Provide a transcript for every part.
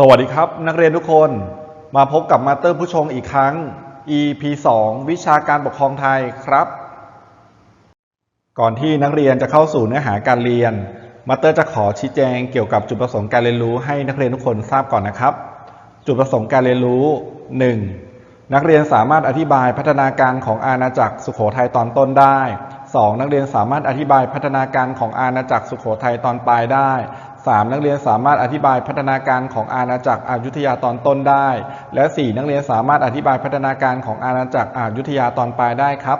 สวัสดีครับนักเรียนทุกคนมาพบกับมาสเตอร์ผู้ชงอีกครั้ง EP 2 วิชาการปกครองไทยครับ ก่อนที่นักเรียนจะเข้าสู่เนื้อหาการเรียนมาสเตอร์จะขอชี้แจงเกี่ยวกับจุดประสงค์การเรียนรู้ให้นักเรียนทุกคนทราบก่อนนะครับ จุดประสงค์การเรียนรู้ 1. นักเรียนสามารถอธิบายพัฒนาการของอาณาจักรสุโขทัยตอนต้นได้ 2. นักเรียนสามารถอธิบายพัฒนาการของอาณาจักรสุโขทัยตอนปลายได้ 3. นักเรียนสามารถอธิบายพัฒนาการของอาณาจักรอยุธยาตอนต้นได้ และ 4. นักเรียนสามารถอธิบายพัฒนาการของอาณาจักรอยุธยาตอนปลายได้ครับ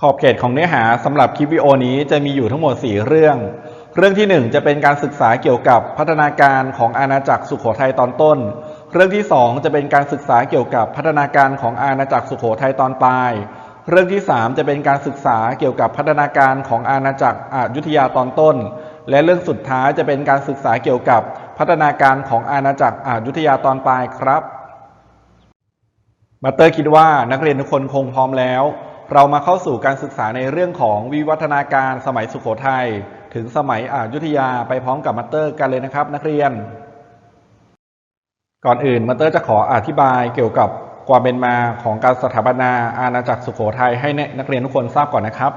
ขอบเขตของเนื้อหาสำหรับคลิปวิดีโอนี้จะมีอยู่ทั้งหมด 4 เรื่อง เรื่องที่ 1 จะเป็นการศึกษาเกี่ยวกับพัฒนาการของอาณาจักรสุโขทัยตอนต้น เรื่องที่ 2 จะเป็นการศึกษาเกี่ยวกับพัฒนาการของอาณาจักรสุโขทัยตอนปลาย เรื่องที่ 3 จะเป็นการศึกษาเกี่ยวกับพัฒนาการของอาณาจักรอยุธยาตอนต้น และเรื่องสุดท้ายจะเป็นการศึกษาเกี่ยวกับพัฒนาการของอาณาจักรอยุธยาตอนปลายครับ มาเตอร์คิดว่านักเรียนทุกคนคงพร้อมแล้ว เรามาเข้าสู่การศึกษาในเรื่องของวิวัฒนาการสมัยสุโขทัยถึงสมัยอยุธยาไปพร้อมกับมาเตอร์กันเลยนะครับ นักเรียน ก่อนอื่นมาเตอร์จะขออธิบายเกี่ยวกับ ความเป็นมาของการสถาปนาอาณาจักรสุโขทัยให้นักเรียนทุกคนทราบก่อนนะครับ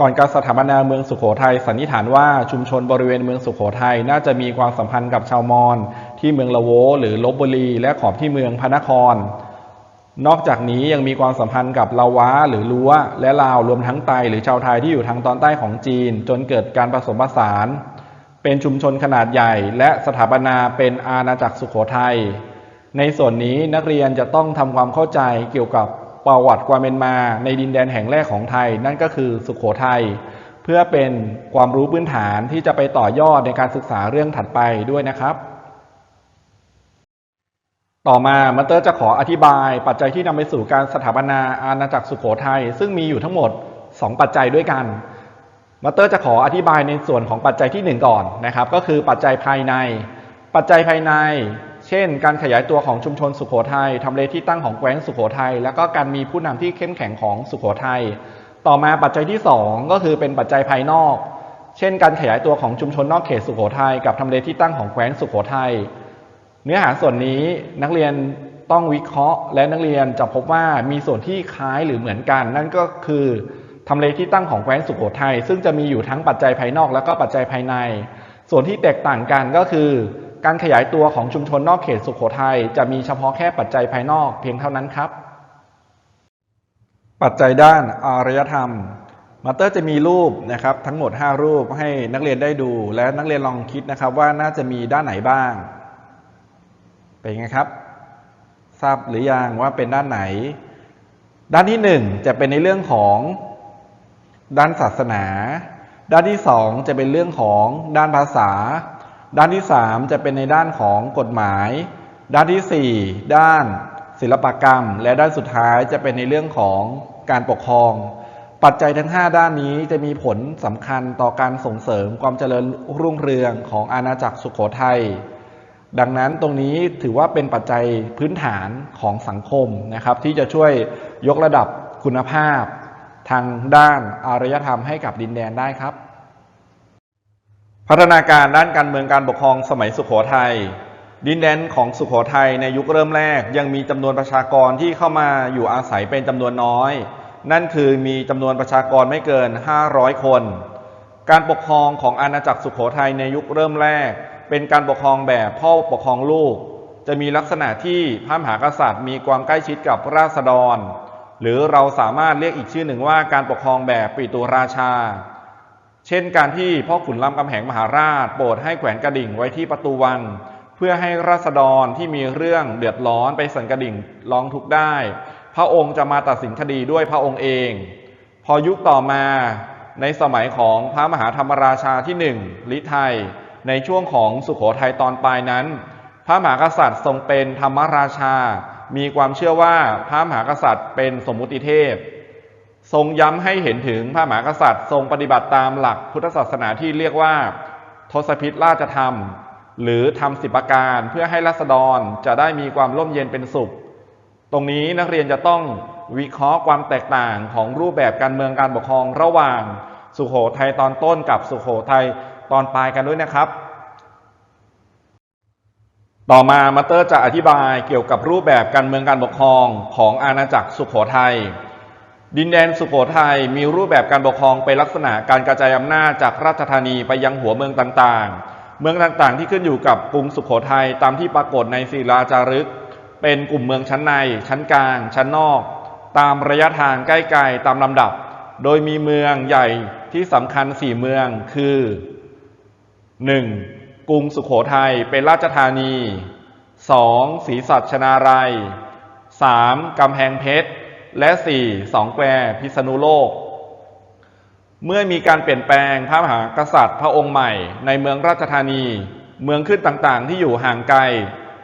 ก่อนการสถาปนาเมืองสุโขทัยสันนิษฐานว่าชุมชนบริเวณเมืองสุโขทัยน่าจะมีความสัมพันธ์กับชาวมอญที่เมืองละโว หรือลบบุรี และขอบที่เมืองพระนคร นอกจากนี้ยังมีความสัมพันธ์กับลาวาหรือลัวและลาวรวมทั้งไตหรือชาวไทยที่อยู่ทางตอนใต้ของจีน จนเกิดการผสมผสาน เป็นชุมชนขนาดใหญ่ และสถาปนาเป็นอาณาจักรสุโขทัย ในส่วนนี้นักเรียนจะต้องทำความเข้าใจเกี่ยวกับประวัติความเป็นมา ในดินแดนแห่งแรกของไทย นั่นก็คือสุโขทัยเพื่อเป็นความรู้พื้นฐานที่จะไปต่อยอดในการศึกษาเรื่องถัดไปด้วยนะครับ ต่อมามาเตอร์จะขออธิบาย ปัจจัยที่นำไปสู่การสถาปนาอาณาจักรสุโขทัยซึ่งมีอยู่ทั้งหมด 2 ปัจจัยด้วยกันมาเตอร์จะขออธิบายในส่วนของปัจจัยที่ 1 ก่อนนะครับ ก็คือปัจจัยภายใน ปัจจัยภายใน ช่น การขยายตัวของชุมชนสุโขทัยทำเลที่ตั้งของแคว้นสุโขทัยแล้วก็การมีผู้นำที่เข้มแข็งของสุโขทัยต่อมาปัจจัยที่ 2 ก็คือเป็นปัจจัยภายนอก เช่น การขยายตัวของชุมชนนอกเขตสุโขทัยกับทำเลที่ตั้งของแคว้นสุโขทัยเนื้อหาส่วนนี้นักเรียนต้องวิเคราะห์ และนักเรียนจะพบว่ามีส่วนที่คล้ายหรือเหมือนกัน นั่นก็คือทำเลที่ตั้งของแคว้นสุโขทัยซึ่งจะมีอยู่ทั้งปัจจัยภายนอกและก็ปัจจัยภายใน ส่วนที่แตกต่างกันก็คือ การขยายตัวของชุมชนนอกเขตสุโขทัยจะมีเฉพาะแค่ปัจจัยภายนอกเพียงเท่านั้นครับ ปัจจัยด้านอารยธรรมมาสเตอร์จะมีรูปนะครับทั้งหมด 5 รูปให้นักเรียนได้ดู และนักเรียนลองคิดนะครับว่าน่าจะมีด้านไหนบ้าง เป็นไงครับ ทราบหรือยังว่าเป็นด้านไหน ด้านที่หนึ่งจะเป็นในเรื่องของด้านศาสนา ด้านที่สองจะเป็นเรื่องของด้านภาษา ด้านที่สามจะเป็นในด้านของกฎหมาย ด้านที่สี่ด้านศิลปกรรม และด้านสุดท้ายจะเป็นในเรื่องของการปกครอง ปัจจัยทั้ง 5 ด้านนี้จะมีผลสำคัญต่อการส่งเสริมความเจริญรุ่งเรืองของอาณาจักรสุขโขทัยดังนั้นตรงนี้ถือว่าเป็นปัจจัยพื้นฐานของสังคมนะครับที่จะช่วยยกระดับคุณภาพ ทางด้านอารยธรรมให้กับดินแดนได้ครับ พัฒนาการด้านการเมืองการปกครองสมัยสุขโขทัยดินแดนของสุขโขทัยในยุคเริ่มแรก ยังมีจำนวนประชากรที่เข้ามาอยู่อาศัยเป็นจำนวนน้อย นั่นคือมีจำนวนประชากรไม่เกิน 500 คน การปกครองของอาณาจักรสุขโขทัยในยุคเริ่มแรก เป็นการปกครองแบบพ่อปกครองลูก จะมีลักษณะที่พระมหากษัตริย์ มีความใกล้ชิดกับราษฎร หรือเราสามารถเรียกอีกชื่อหนึ่งว่าการปกครองแบบปิตุราชา เช่นการที่พ่อขุนรามคำแหงมหาราช โปรดให้แขวนกระดิ่งไว้ที่ประตูวัง เพื่อให้ราษฎรที่มีเรื่องเดือดร้อนไปสั่นกระดิ่งร้องทุกข์ได้ พระองค์จะมาตัดสินคดีด้วยพระองค์เอง พอยุคต่อมาในสมัยของพระมหาธรรมราชาที่หนึ่งลิไทยในช่วงของสุขโขทัยตอนปลายนั้น พระมหากษัตริย์ทรงเป็นธรรมราชา มีความเชื่อว่าพระมหากษัตริย์เป็นสมมุติเทพ ทรงย้ำให้เห็นถึงพระมหากษัตริย์ ทรงปฏิบัติตามหลักพุทธศาสนาที่เรียกว่า ทศพิธราชธรรม หรือทำสิบประการเพื่อให้รัษฎรจะได้มีความร่มเย็นเป็นสุข ตรงนี้นักเรียนจะต้องวิเคราะห์ความแตกต่างของรูปแบบการเมืองการปกครองระหว่าง สุโขทัยตอนต้นกับสุโขทัยตอนปลายกันด้วยนะครับ ต่อมามาเตอร์จะอธิบายเกี่ยวกับรูปแบบการเมืองการปกครองของอาณาจักรสุขโขทัย ดินแดนสุขโขทัยมีรูปแบบการปกครองเป็นลักษณะการกระจายอำนาจจากราชธานีไปยังหัวเมืองต่างๆ เมืองต่างๆ ที่ขึ้นอยู่กับกรุงสุขโขทัยตามที่ปรากฏในศิลาจารึก เป็นกลุ่มเมืองชั้นใน ชั้นกลาง ชั้นนอก ตามระยะทางใกล้ๆตามลำดับ โดยมีเมืองใหญ่ที่สำคัญสี่เมืองคือ 1. กรุงสุขโขทัยเป็นราชธานี 2. ศรีสัชนาลัย 3. กำแพงเพชร และ 4. สองแควพิษณุโลก เมื่อมีการเปลี่ยนแปลงพระมหากษัตริย์พระองค์ใหม่ ในเมืองราชธานี เมืองขึ้นต่างๆ ที่อยู่ห่างไกล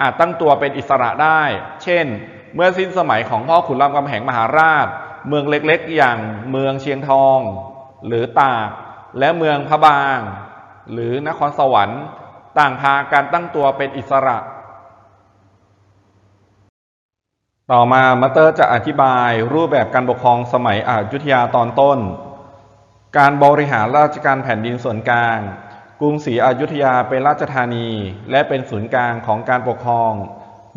อาจตั้งตัวเป็นอิสระได้ เช่น เมื่อสิ้นสมัยของพ่อขุนรามคำแหงมหาราช เมืองเล็กๆ อย่างเมืองเชียงทอง หรือตาก และเมืองพระบาง หรือนครสวรรค์ ต่างพาการตั้งตัวเป็นอิสระ ต่อมามาเตอร์จะอธิบายรูปแบบการปกครองสมัยอยุธยาตอนต้น การบริหารราชการแผ่นดินส่วนกลาง กรุงศรีอยุธยาเป็นราชธานี และเป็นศูนย์กลางของการปกครอง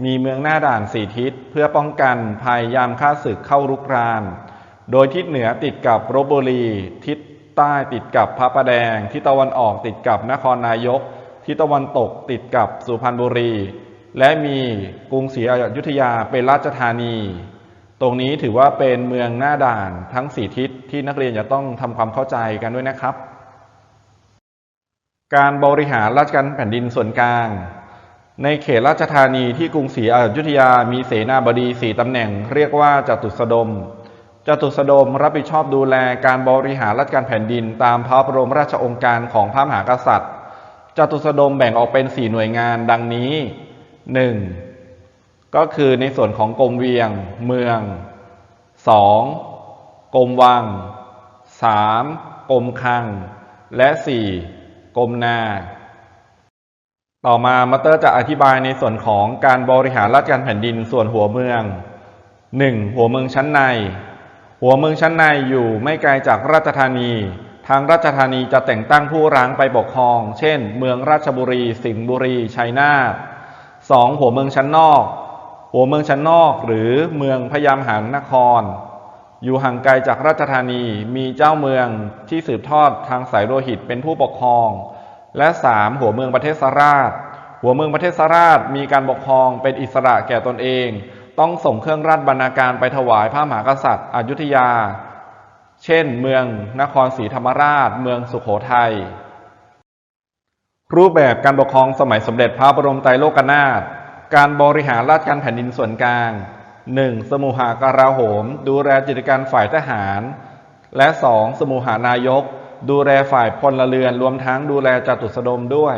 มีเมืองหน้าด่านสี่ทิศเพื่อป้องกันภัยยามข้าศึกเข้ารุกราน โดยทิศเหนือติดกับโรบบุรี ทิศใต้ติดกับพระประแดง ทิศตะวันออกติดกับนครนายก ทิศตะวันตกติดกับสุพรรณบุรี และมีกรุงศรีอยุธยาเป็นราชธานี ตรงนี้ถือว่าเป็นเมืองหน้าด่านทั้งสี่ทิศที่นักเรียนจะต้องทำความเข้าใจกันด้วยนะครับ การบริหารราชการแผ่นดินส่วนกลาง ในเขตราชธานีที่กรุงศรีอยุธยามีเสนาบดีสี่ตำแหน่ง เรียกว่าจตุสดมจตุสดมรับผิดชอบดูแลการบริหารราชการแผ่นดิน ตามพระบรมราชองค์การของพระมหากษัตริย์จตุสดมแบ่งออกเป็นสี่หน่วยงานดังนี้ 1. ก็คือในส่วนของกรมเวียง เมือง 2. กรมวัง 3. กรมคลัง และ 4. กรมนา ต่อมามาเตอร์จะอธิบายในส่วนของการบริหารราชการแผ่นดินส่วนหัวเมือง 1. หัวเมืองชั้นใน หัวเมืองชั้นในอยู่ไม่ไกลจากราชธานีทางราชธานีจะแต่งตั้งผู้ร้างไปปกครอง เช่น เมืองราชบุรี สิงห์บุรี ชัยนาท 2. หัวเมืองชั้นนอก หัวเมืองชั้นนอกหรือเมืองพยามหานคร อยู่ห่างไกลจากราชธานีมีเจ้าเมืองที่สืบทอดทางสายโลหิตเป็นผู้ปกครอง และ 3. หัวเมืองประเทศสราช หัวเมืองประเทศสราชมีการปกครองเป็นอิสระแก่ตนเอง ต้องส่งเครื่องราชบรรณาการไปถวายพระมหากษัตริย์อยุธยา เช่น เมืองนครศรีธรรมราช เมืองสุขโขทัย รูปแบบการปกครองสมัยสมเด็จพระบรมไตรโลกนาถ การบริหารราชการแผ่นดินส่วนกลาง 1. สมุหากราโหม ดูแลกิจการฝ่ายทหาร และ 2. สมุหานายก ดูแลฝ่ายพลเรือนรวมทั้งดูแลจตุสดมด้วย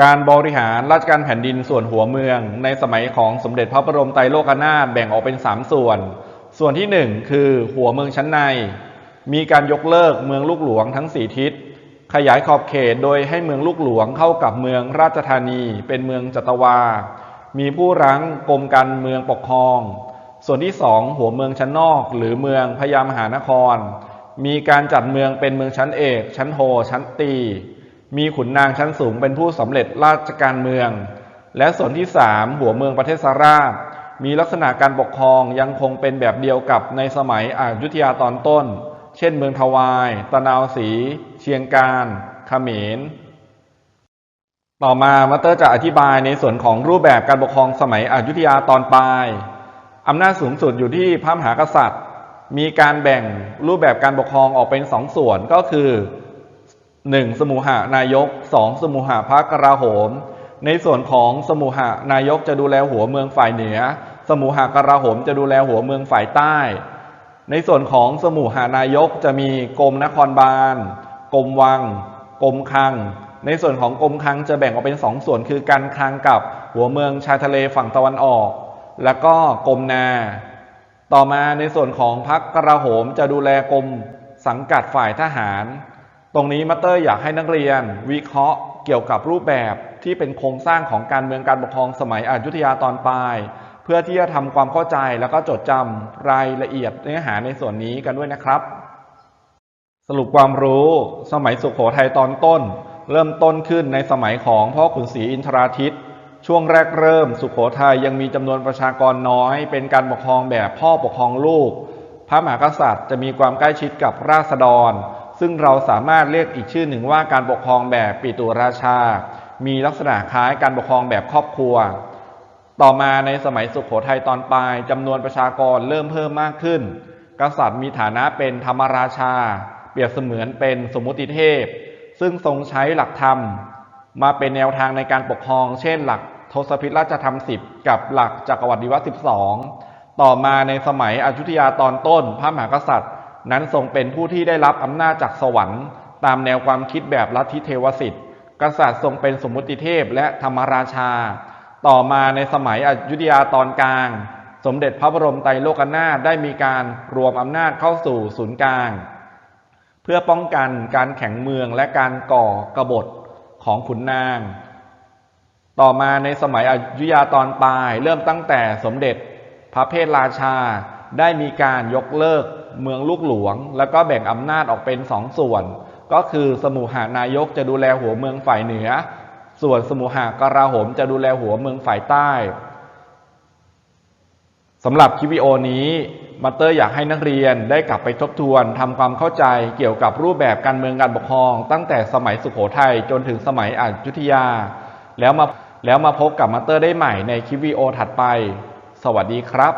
การบริหารราชการแผ่นดินส่วนหัวเมือง ในสมัยของสมเด็จพระบรมไตรโลกนาถแบ่งออกเป็น 3 ส่วน ส่วนที่ 1 คือหัวเมืองชั้นใน มีการยกเลิกเมืองลูกหลวงทั้ง 4 ทิศ ขยายขอบเขตโดยให้เมืองลูกหลวงเข้ากับเมืองราชธานี เป็นเมืองจัตวา มีผู้รั้งกรมการเมืองปกครอง ส่วนที่2หัวเมืองชั้นนอกหรือเมืองพญามหานคร มีการจัดเมืองเป็นเมืองชั้นเอก ชั้นโทชั้นตี มีขุนนางชั้นสูงเป็นผู้สำเร็จราชการเมือง และส่วนที่3หัวเมืองประเทศสาราชมีลักษณะการปกครองยังคงเป็นแบบเดียวกับในสมัยอยุธยาตอนต้น เช่นเมืองทวาย ตะนาวศรี เชียงการขเขมร ต่อมามาเตอร์จะอธิบายในส่วนของรูปแบบการปกครองสมัยอยุธยาตอนปลายอำนาจสูงสุดอยู่ที่พระมหากษัตริย์ มีการแบ่งรูปแบบการปกครองออกเป็นสองส่วนก็คือ 1. สมุหานายก 2. สมุหาพระกราโหม ในส่วนของสมุหานายกจะดูแลหัวเมืองฝ่ายเหนือ สมุหากราโหมจะดูแลหัวเมืองฝ่ายใต้ ในส่วนของสมุหานายกจะมีกรมนครบาล กรมวังกรมคลัง ในส่วนของกรมคลังจะแบ่งออกเป็นสองส่วนคือการคลังกับหัวเมืองชายทะเลฝั่งตะวันออก แล้วก็กรมนา ต่อมาในส่วนของพักกราโหมจะดูแลกรมสังกัดฝ่ายทหาร ตรงนี้มาเตอร์อยากให้นักเรียน วิเคราะห์เกี่ยวกับรูปแบบที่เป็นโครงสร้างของการเมืองการปกครองสมัยอยุธยาตอนปลาย เพื่อที่จะทำความเข้าใจแล้วก็จดจำรายละเอียดเนื้อหาในส่วนนี้กันด้วยนะครับ สรุปความรู้สมัยสุขโขทัยตอนต้น เริ่มต้นขึ้นในสมัยของพ่อขุนศรีอินทราทิตช่วงแรกเริ่มสุขโขทัยยังมีจำนวนประชากรน้อย เป็นการปกครองแบบพ่อปกครองลูก พระมหากษัตริย์จะมีความใกล้ชิดกับราษฎร ซึ่งเราสามารถเรียกอีกชื่อหนึ่งว่าการปกครองแบบปิตุราชา มีลักษณะคล้ายการปกครองแบบครอบครัว ต่อมาในสมัยสุขโขทัยตอนปลายจำนวนประชากรเริ่มเพิ่มมากขึ้น กษัตริย์มีฐานะเป็นธรรมราชา เปรียบเสมือนเป็นสมมุติเทพ ซึ่งทรงใช้หลักธรรม มาเป็นแนวทางในการปกครอง เช่น หลักทศพิธราชธรรมสิบกับหลักจักรวรรดิวัตสิบสองต่อมาในสมัยอยุธยาตอนต้น พระมหากษัตริย์ นั้นทรงเป็นผู้ที่ได้รับอำนาจจากสวรรค์ ตามแนวความคิดแบบลัทธิเทวสิทธิ์กษัตริย์ทรงเป็นสมมุติเทพและธรรมราชา ต่อมาในสมัยอยุธยาตอนกลาง สมเด็จพระบรมไตรโลกนาถได้มีการรวมอำนาจเข้าสู่ศูนย์กลาง เพื่อป้องกันการแข่งเมืองและการก่อกบฏของขุนนาง ต่อมาในสมัยอยุธยาตอนปลาย เริ่มตั้งแต่สมเด็จ พระเพทราชาได้มีการยกเลิกเมืองลูกหลวง แล้วก็แบ่งอำนาจออกเป็นสองส่วน ก็คือสมุหานายกจะดูแลหัวเมืองฝ่ายเหนือ ส่วนสมุหากราโหมจะดูแลหัวเมืองฝ่ายใต้สำหรับคลิปวิดีโอนี้ มาเตอร์อยากให้นักเรียนได้กลับไปทบทวนทำความเข้าใจเกี่ยวกับรูปแบบการเมืองการปกครอง ตั้งแต่สมัยสุขโขทัยจนถึงสมัยอยุธยา แล้วมาแล้วมาพบกับมาเตอร์ได้ใหม่ในคลิปวิดีโอถัดไป สวัสดีครับ